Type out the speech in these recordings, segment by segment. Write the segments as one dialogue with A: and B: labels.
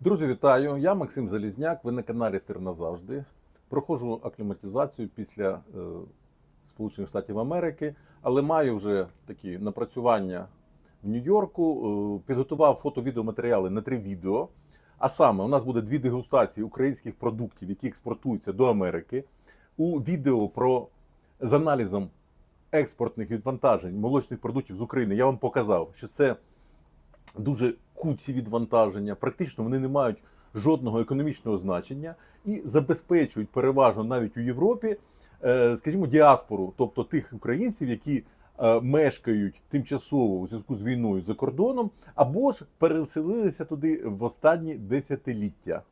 A: Друзі, вітаю! Я Максим Залізняк. Ви на каналі Сир назавжди. Проходжу акліматизацію після е, Сполучених Штатів Америки, але маю вже такі напрацювання в Нью-Йорку. Е, підготував фото-відеоматеріали на три відео. А саме, у нас буде дві дегустації українських продуктів, які експортуються до Америки. У відео про з аналізом експортних відвантажень молочних продуктів з України я вам показав, що це дуже куці відвантаження. Практично вони не мають жодного економічного значення і забезпечують переважно навіть у Європі, е, скажімо, діаспору, тобто тих українців, які е, мешкають тимчасово у зв'язку з війною за кордоном, або ж переселилися туди в останні десятиліття.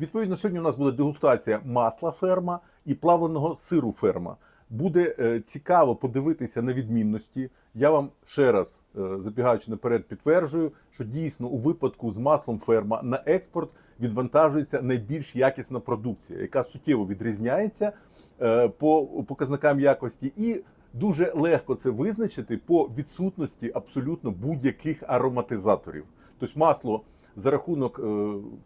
A: Відповідно, сьогодні у нас буде дегустація масла ферма і плавленого сиру ферма. Буде е, цікаво подивитися на відмінності. Я вам ще раз, е, забігаючи наперед, підтверджую, що дійсно у випадку з маслом ферма на експорт відвантажується найбільш якісна продукція, яка суттєво відрізняється е, по показникам якості, і дуже легко це визначити по відсутності абсолютно будь-яких ароматизаторів. Тобто масло за рахунок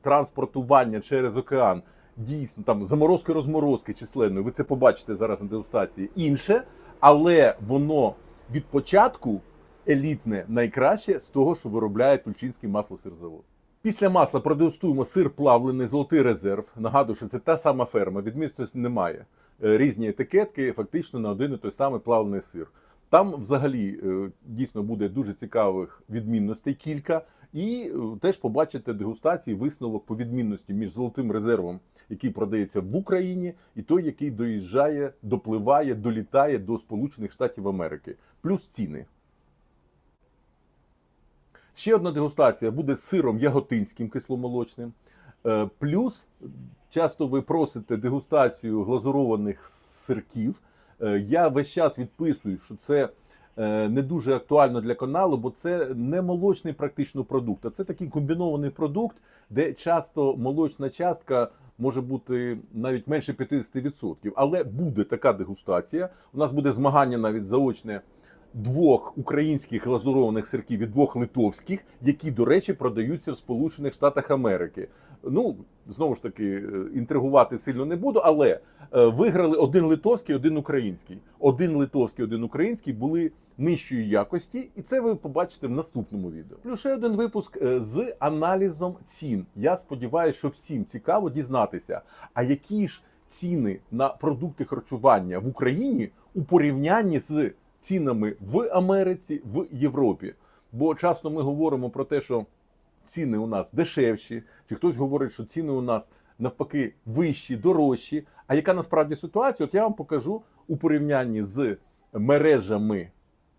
A: транспортування через океан дійсно там заморозки розморозки численної. Ви це побачите зараз на дегустації. Інше, але воно від початку елітне найкраще з того, що виробляє Тульчинський масло-сирзавод. Після масла продегустуємо сир плавлений, золотий резерв. Нагадую, що це та сама ферма. Відмінності немає. Е, Різні етикетки, фактично на один і той самий плавлений сир. Там взагалі е, дійсно буде дуже цікавих відмінностей кілька, і е, теж побачите дегустації висновок по відмінності між золотим резервом, який продається в Україні, і той, який доїжджає, допливає, долітає до Сполучених Штатів Америки, плюс ціни. Ще одна дегустація буде сиром яготинським кисломолочним. Е, Плюс часто ви просите дегустацію глазурованих сирків. Е, Я весь час відписую, що це е, не дуже актуально для каналу, бо це не молочний практично продукт, а це такий комбінований продукт, де часто молочна частка може бути навіть менше 50%. Але буде така дегустація. У нас буде змагання навіть заочне двох українських глазурованих сирків і двох литовських, які, до речі, продаються в Сполучених Штатах Америки. Ну знову ж таки, е, інтригувати сильно не буду, але е, виграли один литовський, один український. Один литовський, один український були нижчої якості, і це ви побачите в наступному відео. Плюс ще один випуск е, з аналізом цін. Я сподіваюся, що всім цікаво дізнатися, а які ж ціни на продукти харчування в Україні у порівнянні з цінами в Америці, в Європі. Бо часто ми говоримо про те, що ціни у нас дешевші, чи хтось говорить, що ціни у нас навпаки вищі, дорожчі. А яка насправді ситуація? От я вам покажу у порівнянні з мережами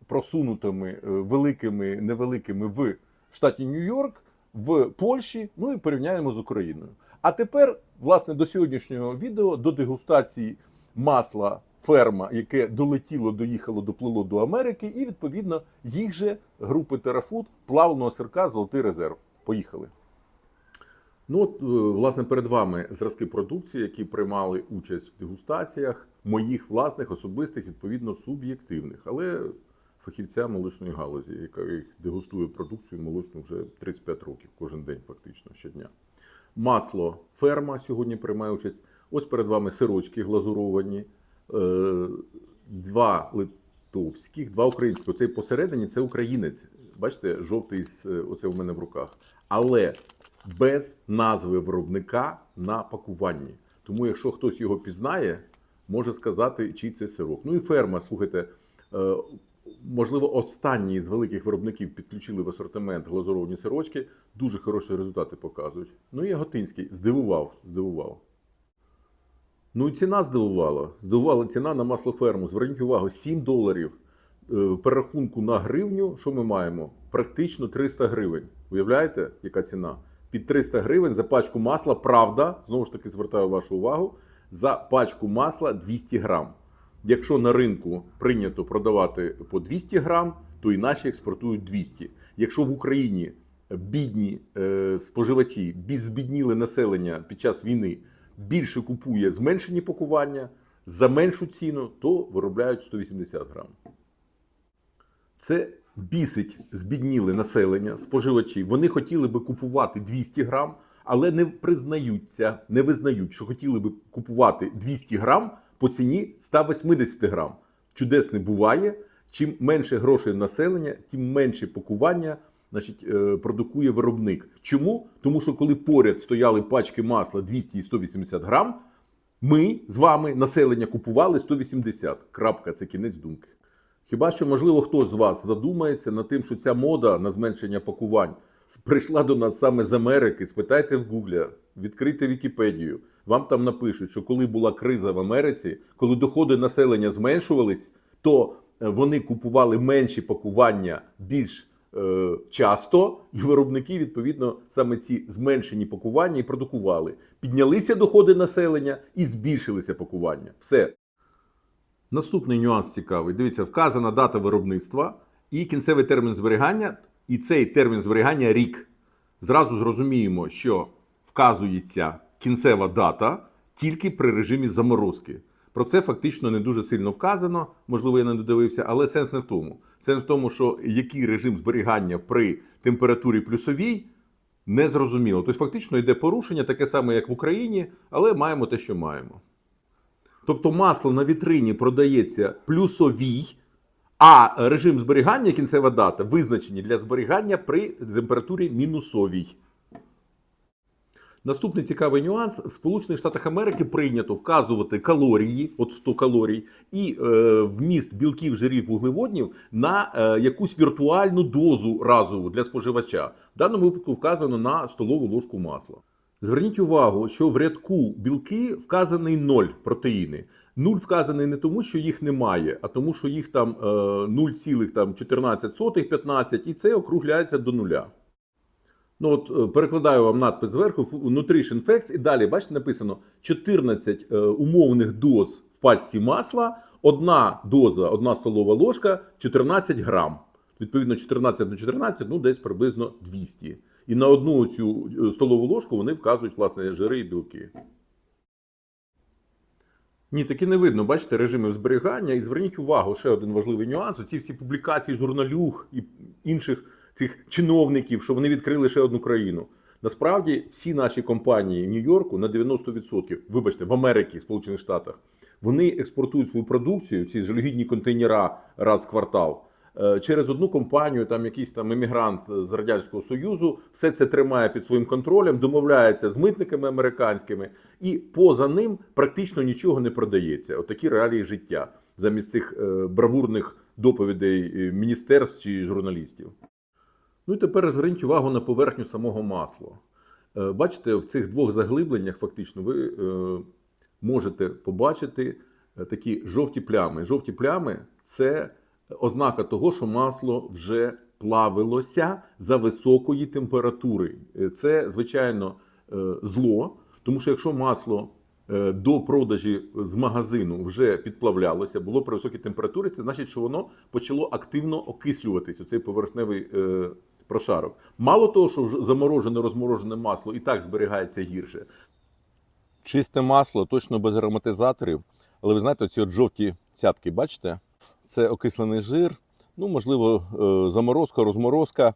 A: просунутими е, великими, невеликими в штаті Нью-Йорк, в Польщі, ну і порівняємо з Україною. А тепер, власне, до сьогоднішнього відео, до дегустації масла ферма, яке долетіло, доїхало, доплило до Америки, і відповідно їх же групи Терафуд плавного сирка Золотий резерв. Поїхали. Ну, от, е, власне, перед вами зразки продукції, які приймали участь в дегустаціях, моїх власних, особистих, відповідно, суб'єктивних, але фахівця молочної галузі, яка дегустує продукцію молочну вже 35 років, кожен день, фактично, щодня. Масло ферма сьогодні приймає участь. Ось перед вами сирочки глазуровані, два литовських, два українських. Оцей посередині це українець. Бачите, жовтий оце у мене в руках. Але без назви виробника на пакуванні. Тому, якщо хтось його пізнає, може сказати, чий це сирок. Ну і ферма, слухайте, е, можливо, останні з великих виробників підключили в асортимент глазуровані сирочки, дуже хороші результати показують. Ну і Яготинський здивував, здивував. Ну і ціна здивувала. Здивувала ціна на масло ферму. Зверніть увагу, 7 доларів Е, перерахунку на гривню. Що ми маємо? Практично 300 гривень. Уявляєте, яка ціна? Під 300 гривень за пачку масла. Правда, знову ж таки звертаю вашу увагу, за пачку масла 200 грам. Якщо на ринку прийнято продавати по 200 грам, то і наші експортують 200. Якщо в Україні бідні е, споживачі, бі- збідніле населення під час війни більше купує зменшені пакування за меншу ціну, то виробляють 180 грам. Це бісить збідніли населення, споживачі. Вони хотіли би купувати 200 грам, але не признаються, не визнають, що хотіли би купувати 200 грам по ціні 180 грам. Чудес не буває. Чим менше грошей населення, тим менше пакування значить, е, продукує виробник. Чому? Тому що коли поряд стояли пачки масла 200 і 180 грам, ми з вами, населення, купували 180. Крапка, це кінець думки. Хіба що, можливо, хтось з вас задумається над тим, що ця мода на зменшення пакувань прийшла до нас саме з Америки. Спитайте в Гугля, відкрийте Вікіпедію. Вам там напишуть, що коли була криза в Америці, коли доходи населення зменшувались, то е, вони купували менші пакування більш часто, і виробники, відповідно, саме ці зменшені пакування і продукували. Піднялися доходи населення і збільшилися пакування. Все. Наступний нюанс цікавий. Дивіться, вказана дата виробництва і кінцевий термін зберігання, і цей термін зберігання рік. Зразу зрозуміємо, що вказується кінцева дата тільки при режимі заморозки. Про це фактично не дуже сильно вказано, можливо, я не додивився, але сенс не в тому. Сенс в тому, що який режим зберігання при температурі плюсовій, не зрозуміло. Тобто, фактично йде порушення, таке саме, як в Україні, але маємо те, що маємо. Тобто масло на вітрині продається плюсовій, а режим зберігання, кінцева дата, визначені для зберігання при температурі мінусовій. Наступний цікавий нюанс: в Сполучених Штатах Америки прийнято вказувати калорії, от 100 калорій, і е, вміст білків, жирів, вуглеводнів на е, якусь віртуальну дозу разову для споживача. В даному випадку вказано на столову ложку масла. Зверніть увагу, що в рядку білки вказаний 0 протеїни. Нуль вказаний не тому, що їх немає, а тому, що їх там е, 0,14-15, і це округляється до нуля. Ну, от е, перекладаю вам надпис зверху Nutrition Facts, і далі, бачите, написано 14 е, умовних доз в пачці масла, одна доза, одна столова ложка, 14 грам. Відповідно, 14 на 14, ну десь приблизно 200. І на одну цю е, столову ложку вони вказують, власне, жири і білки. Ні, таки не видно, бачите, режимів зберігання. І зверніть увагу, ще один важливий нюанс. Ці всі публікації журналюг і інших цих чиновників, що вони відкрили ще одну країну. Насправді, всі наші компанії в Нью-Йорку на 90%, вибачте, в Америці, Сполучених Штатах, вони експортують свою продукцію, ці жалюгідні контейнера раз в квартал. е, Через одну компанію, там якийсь там емігрант з радянського союзу, все це тримає під своїм контролем, домовляється з митниками американськими, і поза ним практично нічого не продається. Отакі реалії життя замість цих е, бравурних доповідей е, міністерств чи журналістів. Ну і тепер зверніть увагу на поверхню самого масла. Е, Бачите, в цих двох заглибленнях фактично ви е, можете побачити е, такі жовті плями. Жовті плями це ознака того, що масло вже плавилося за високої температури. Це, звичайно, зло, тому що якщо масло до продажі з магазину вже підплавлялося, було при високій температурі, це значить, що воно почало активно окислюватися, цей поверхневий прошарок. Мало того, що заморожене, розморожене масло і так зберігається гірше. Чисте масло, точно без ароматизаторів. Але ви знаєте, ці от жовті цятки, бачите? Це окислений жир, ну, можливо, е, заморозка, розморозка.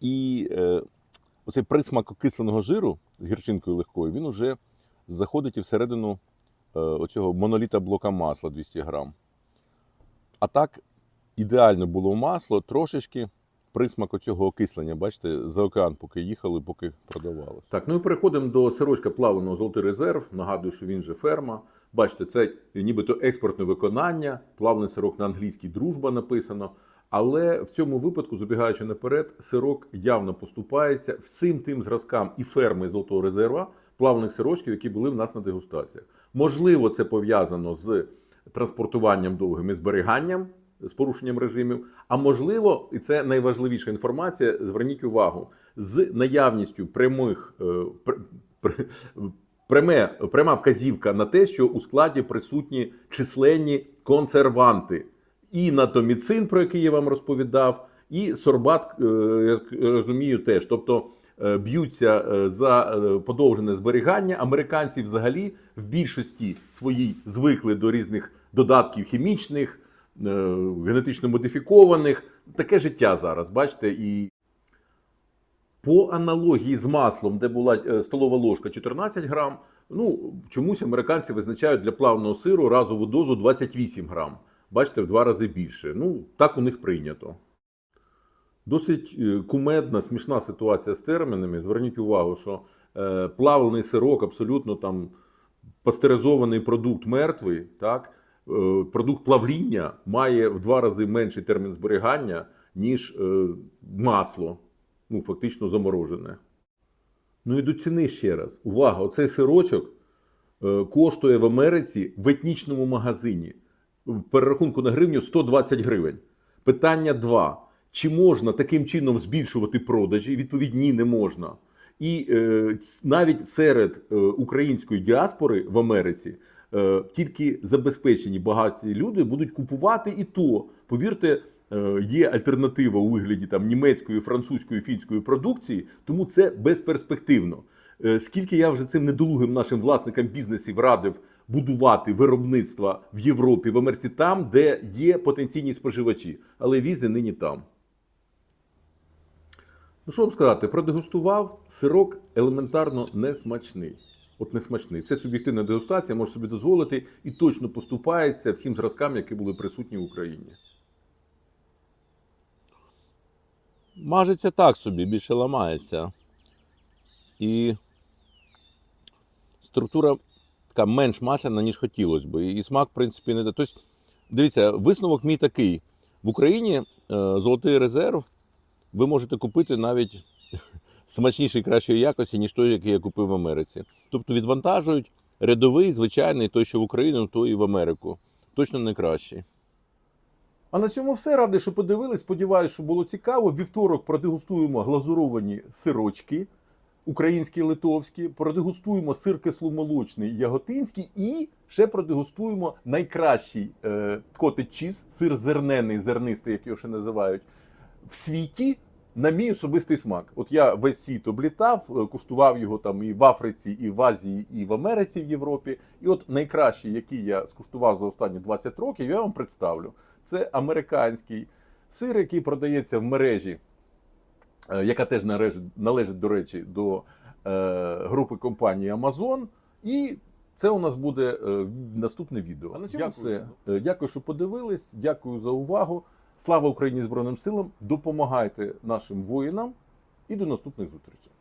A: І е, оцей присмак окисленого жиру з гірчинкою легкою, він уже заходить і всередину е, оцього моноліта блока масла 200 грам. А так, ідеально було масло, трошечки присмак оцього окислення, бачите, за океан, поки їхали, поки продавалося. Так, ну і переходимо до сирочка плаваного Золотий резерв. Нагадую, що він же ферма. Бачите, це нібито експортне виконання, плавний сирок на англійській дружба написано. Але в цьому випадку, забігаючи наперед, сирок явно поступається всім тим зразкам і ферми Золотого резерва, плавних сирочків, які були в нас на дегустаціях. Можливо, це пов'язано з транспортуванням довгим і зберіганням з порушенням режимів. А можливо, і це найважливіша інформація. Зверніть увагу з наявністю прямих е, пр- пр- пряме, пряма вказівка на те, що у складі присутні численні консерванти. І натоміцин, про який я вам розповідав, і сорбат, е, як розумію, теж. Тобто е, б'ються за подовжене зберігання. Американці взагалі в більшості своїй звикли до різних додатків хімічних, генетично модифікованих. Таке життя зараз, бачите, і по аналогії з маслом, де була е, столова ложка 14 грам, ну чомусь американці визначають для плавного сиру разову дозу 28 грам. Бачите, в два рази більше. Ну, так у них прийнято. Досить е, кумедна, смішна ситуація з термінами. Зверніть увагу, що е, плавлений сирок абсолютно там пастеризований продукт мертвий, так? Е, продукт плавління має в два рази менший термін зберігання, ніж е, масло, ну, фактично заморожене. Ну і до ціни ще раз. Увага! Оцей сирочок е, коштує в Америці в етнічному магазині в перерахунку на гривню 120 гривень. Питання 2. Чи можна таким чином збільшувати продажі? Відповідь ні, не можна. І е, навіть серед української діаспори в Америці тільки забезпечені багаті люди будуть купувати і то. Повірте, е, є альтернатива у вигляді там німецької, французької, фінської продукції, тому це безперспективно. Е, Скільки я вже цим недолугим нашим власникам бізнесів радив будувати виробництва в Європі, в Америці, там, де є потенційні споживачі, але візи нині там. Ну, що вам сказати, продегустував сирок елементарно несмачний. От несмачний. Це суб'єктивна дегустація, може собі дозволити і точно поступається всім зразкам, які були присутні в Україні.
B: Мажеться так собі, більше ламається. І структура така менш масляна, ніж хотілося б. І смак, в принципі, не. Тобто, дивіться, висновок мій такий: в Україні е, золотий резерв ви можете купити навіть смачніший кращої якості, ніж той, який я купив в Америці. Тобто відвантажують рядовий, звичайний, той, що в Україну, то і в Америку. Точно не кращий.
A: А на цьому все. Радий, що подивились. Сподіваюсь, що було цікаво. Вівторок продегустуємо глазуровані сирочки. Українські литовські, продегустуємо сир кисломолочний яготинський і ще продегустуємо найкращий котедж чіз, сир зернений, зернистий, як його ще називають, в світі на мій особистий смак. От я весь світ облітав, е, куштував його там і в Африці, і в Азії, і в Америці, в Європі. І от найкращий, який я скуштував за останні 20 років, я вам представлю. Це американський сир, який продається в мережі, е, яка теж належить, належить до речі, до е, групи компанії Amazon. І це у нас буде наступне відео. А на цьому все. Е, Дякую, що подивились. Дякую за увагу. Слава Україні Збройним силам! Допомагайте нашим воїнам і до наступних зустрічей.